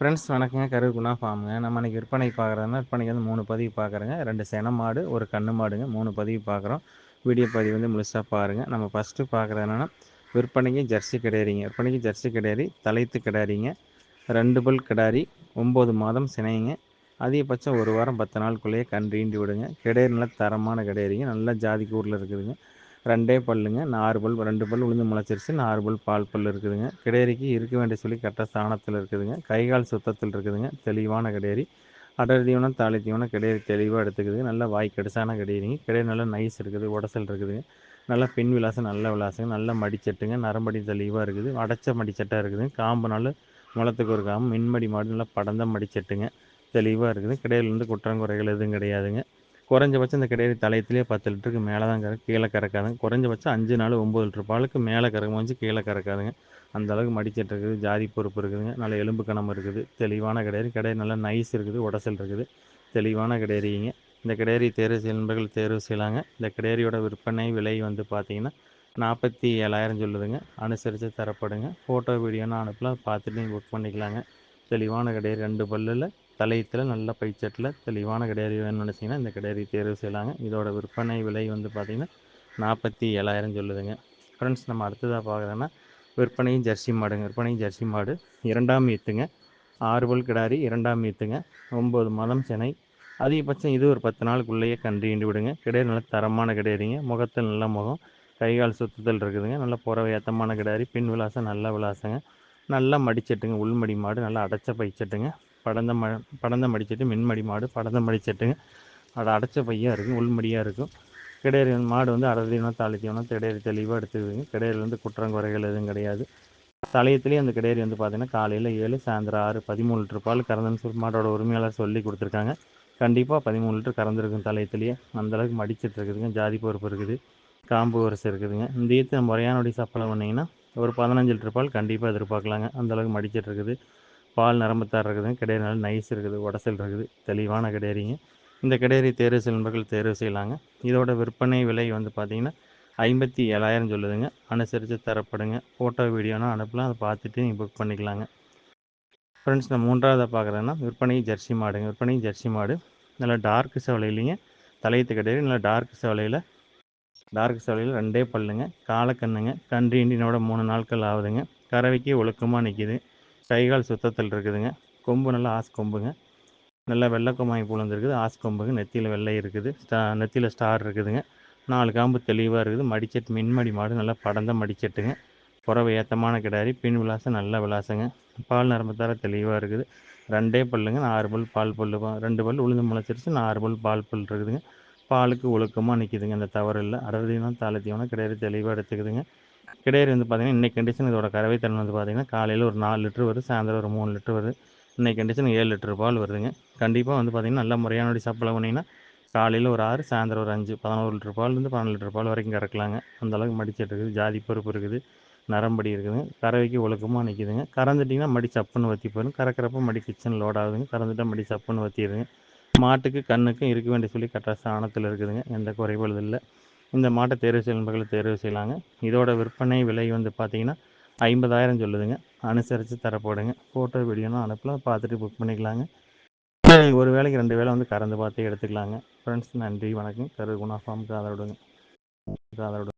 Friends வணக்கங்க. கரு குணா ஃபார்முங்க நம்ம இன்றைக்கி விற்பனை பார்க்குறதுனா விற்பனைக்கு வந்து மூணு பதிவு பார்க்குறேங்க. ரெண்டு சென மாடு ஒரு கண்ணு மாடுங்க. மூணு பதிவு பார்க்குறோம். வீடியோ பதிவு வந்து முழுசாக பாருங்கள் நம்ம ஃபஸ்ட்டு பார்க்குறது என்னென்னா விற்பனைக்கு ஜெர்சி கிடையாறிங்க விற்பனைக்கு ஜெர்சி கிடையாறி தலைத்து கிடாரிங்க ரெண்டு பல் கிடாரி ஒம்பது மாதம் சினைங்க அதிகபட்சம் ஒரு வாரம் பத்து நாளுக்குள்ளேயே கன்றீண்டி விடுங்க. கிடையாது நல்ல தரமான கிடையாறிங்க நல்ல ஜாதி கூரில் இருக்குதுங்க. ரெண்டே பல்லுங்க. நாலு பல் ரெண்டு பல் உளுந்து முளைச்சிருச்சு. நாலு பல் பால் பல் இருக்குதுங்க. கிடேரிக்கு இருக்க வேண்டிய சொல்லி கரெக்டாக ஸ்தானத்தில் இருக்குதுங்க. கைகால் சுத்தத்தில் இருக்குதுங்க. தெளிவான கிடேரி அடர் தீவனம் தாலி தீவனம் கிடையாது தெளிவாக எடுத்துக்குது நல்லா வாய் கடுசான கிடேரிங்க நல்லா நைஸ் இருக்குது. உடசல் இருக்குதுங்க. நல்லா பின் விலாசம் நல்ல விலாசங்க. நல்ல மடிச்சட்டுங்க. நரம்படி தெளிவாக இருக்குது. அடைச்ச மடிச்சட்டாக இருக்குது. காம்பு நாள் முளத்துக்கு ஒரு காம்பு. மின்மடி மாடு நல்லா படந்த மடிச்சட்டுங்க. தெளிவாக இருக்குது. கிடையிலேருந்து குற்றங்குறைகள் எதுவும் கிடையாதுங்க. குறைஞ்சபட்சம் இந்த கிடையாது தலையத்துலேயே பத்து லிட்டருக்கு மேலே தான் கறக்கு கீழே கறக்காதுங்க. குறைஞ்சபட்சம் அஞ்சு நாள் ஒம்பது லிட்டர் பாலுக்கு மேலே கறக்கும் வச்சு கீழே கறக்காதுங்க. அந்த அளவுக்கு மடிச்சிட்டு இருக்குது ஜாதி பொறுப்பு இருக்குதுங்க. நல்ல எலும்பு கணம் இருக்குது. தெளிவான கிடையாது கிடையாது நல்லா நைஸ் இருக்குது உடசல் இருக்குது. தெளிவான கிடையாதுங்க இந்த கிடையரி தேர்வு செய்ய தேர்வு செய்யலாங்க. இந்த கிடையரியோட விற்பனை விலை வந்து பார்த்தீங்கன்னா நாற்பத்தி ஏழாயிரம் சொல்லுதுங்க. அனுசரித்து தரப்படுங்க. ஃபோட்டோ வீடியோன்னு அனுப்பலாம். பார்த்துட்டு நீங்கள் புக் பண்ணிக்கலாங்க. தெளிவான கிடையாது ரெண்டு பல்லில் தலையத்தில் நல்ல பைச்சட்டில் தெளிவான கிடையாது. வேணும்னு நினச்சிங்கன்னா இந்த கிடையாது தேர்வு செய்யலாங்க. இதோட விற்பனை விலை வந்து பார்த்திங்கன்னா நாற்பத்தி ஏழாயிரம் சொல்லுதுங்க. ஃப்ரெண்ட்ஸ் நம்ம அடுத்ததாக பார்க்குறோன்னா விற்பனையும் ஜெர்சி மாடுங்க. விற்பனையும் ஜெர்சி மாடு இரண்டாம் ஈத்துங்க. ஆறுபல் கிடாரி இரண்டாம் ஈத்துங்க. ஒம்பது மாதம் சென்னை அதிகபட்சம் இது ஒரு பத்து நாளுக்குள்ளேயே கன்றீண்டு விடுங்க. கிடையாது நல்ல தரமான கிடையாதுங்க. முகத்தில் நல்ல முகம். கைகால் சுத்தத்தில் இருக்குதுங்க. நல்ல புறவை ஏத்தமான கிடாரி. பின் விலாசம் நல்ல விலாசங்க. நல்லா மடிச்சட்டுங்க. உள்மடி மாடு. நல்லா அடைச்ச பைச்சட்டுங்க படந்த ம படந்த மடிச்சட்டு மின்மடி மாடு படந்த மடிச்சட்டுங்க அதை அடைச்ச பையாக இருக்கும் உள்மடியாக இருக்கும் கிடையாது மாடு வந்து அடர்தீவனம் தாளித்தீவனம் கிடையாது தெளிவாக எடுத்துக்குதுங்க. கிடையிலேருந்து குற்றம் குற்றங்குறைகள் எதுவும் கிடையாது. தலையத்துலேயே அந்த கிடையாது வந்து பார்த்திங்கன்னா காலையில் ஏழு சாயந்தரம் ஆறு பதிமூணு லிட்டர் பால் கறந்துன்னு சொல்லி மாடோட உரிமையாளர் சொல்லி கொடுத்துருக்காங்க. கண்டிப்பாக பதிமூணு லிட்டர் கறந்துருக்கும் தலையத்துலேயே. அந்தளவுக்கு மடிச்சிட்டு இருக்குதுங்க. ஜாதி பொறுப்பு இருக்குது. காம்பு வரிசை இருக்குதுங்க. இந்த ஈத்து முறையானபடி சப்பளை பண்ணிங்கன்னா ஒரு பதினஞ்சு லிட்டர் பால் கண்டிப்பாக எதிர்பார்க்கலாங்க. அந்தளவுக்கு மடிச்சிட்டு இருக்குது. பால் நரம்புத்தார் இருக்குதுங்க கிடையாது நல்ல நைஸ் இருக்குது உடசல் இருக்குது. தெளிவான கிடையாதுங்க இந்த கிடையறி தேர்வு செல்வர்கள் தேர்வு செய்யலாங்க. இதோட விற்பனை விலை வந்து பார்த்திங்கன்னா ஐம்பத்தி ஏழாயிரம் சொல்லுதுங்க. அனுசரித்து தரப்படுங்க. ஃபோட்டோ வீடியோனா அனுப்பலாம். அதை பார்த்துட்டு நீங்கள் புக் பண்ணிக்கலாங்க. ஃப்ரெண்ட்ஸ் நான் மூன்றாவதாக பார்க்குறேன்னா விற்பனை ஜெர்சி மாடுங்க. விற்பனை ஜெர்சி மாடு. நல்லா டார்க் செவலையிலைங்க. தலையத்து கிடையாது நல்லா டார்க் செவலையில் டார்க் செவலையில் ரெண்டே பல்லுங்க. காலக்கண்ணுங்க. கன்று இண்டினோட மூணு நாட்கள் ஆகுதுங்க. கறவைக்கு ஒழுக்கமாக நிற்கிது கைகால் சுத்தத்தில் இருக்குதுங்க. கொம்பு நல்லா ஆஸ் கொம்புங்க. நல்லா வெள்ளை கொம்பாய் புலந்துருக்குது ஆஸ் கொம்புங்க. நெத்தியில் வெள்ளை இருக்குது. ஸ்டா நெத்தியில் ஸ்டார் இருக்குதுங்க. நாலு காம்பு தெளிவாக இருக்குது. மடிச்சட்டு மின்மடி மாடு நல்லா படந்த மடிச்சட்டுங்க. புறவை ஏத்தமான கிடாரி. பின் விலாசம் நல்ல விலாசங்க. பால் நரம்பு தர தெளிவாக இருக்குது. ரெண்டே பல்லுங்க. ஆறு பல் பால் பல் ரெண்டு பல் உளுந்து முளைச்சிருச்சு. ஆறு பல் பால் பல் இருக்குதுங்க. பாலுக்கு ஒழுக்கமாக நிற்கிதுங்க அந்த தவறு இல்லை அடர்தீவனம் தீவனம் கிடையாது தெளிவாக எடுத்துக்குதுங்க. கிடையாது வந்து பார்த்திங்கன்னா இன்றைக்கி கண்டிஷன் இதோட கறவை தன்மை வந்து பார்த்திங்கன்னா காலையில் ஒரு நாலு லிட்டர் வருது சாயந்தரம் ஒரு மூணு லிட்டர் வருது. இன்றைக்கி கண்டிஷன் ஏழு லிட்டர் பால் வருதுங்க. கண்டிப்பாக வந்து பார்த்திங்கன்னா நல்ல முறையான சப்ளை பண்ணிங்கன்னா காலையில் ஒரு ஆறு சாயந்தரம் ஒரு அஞ்சு பதினோரு லிட்டர் பால்லேருந்து பன்னெண்டு லிட்டர் பால் வரைக்கும் கறக்கலாங்க. அந்தளவுக்கு மடிச்சிட்டு இருக்குது ஜாதி பருப்பு இருக்குது நரம்படி இருக்குதுங்க கறவைக்கு ஒழுக்கமாக நிற்கிதுங்க கறந்துட்டிங்கன்னா மடி சப்புன்னு வற்றி போயிடும். கறக்கிறப்ப மடி கிச்சன் லோட் ஆகுதுங்க. கறந்துட்டால் மடி சப்புன்னு வற்றிடுதுங்க மாட்டுக்கு கண்ணுக்கும் இருக்க வேண்டிய சொல்லி கரெக்டாக சாணத்தில் இருக்குதுங்க. எந்த குறைபாடு இல்லை. இந்த மாட்டை தேர்வு செய்யும் மக்களை தேர்வு செய்யலாங்க. இதோட விற்பனை விலை வந்து பார்த்தீங்கன்னா ஐம்பதாயிரம் சொல்லுதுங்க. அனுசரித்து தரப்போடுங்க ஃபோட்டோ வீடியோனா அனுப்பலாம் பார்த்துட்டு புக் பண்ணிக்கலாங்க. ஒரு வேலைக்கு ரெண்டு வேலை வந்து கறந்து பார்த்து எடுத்துக்கலாங்க. ஃப்ரெண்ட்ஸ் நன்றி வணக்கம். கரு குணா ஃபார்முக்கு ஆதரவுடுங்க. ஆதரவு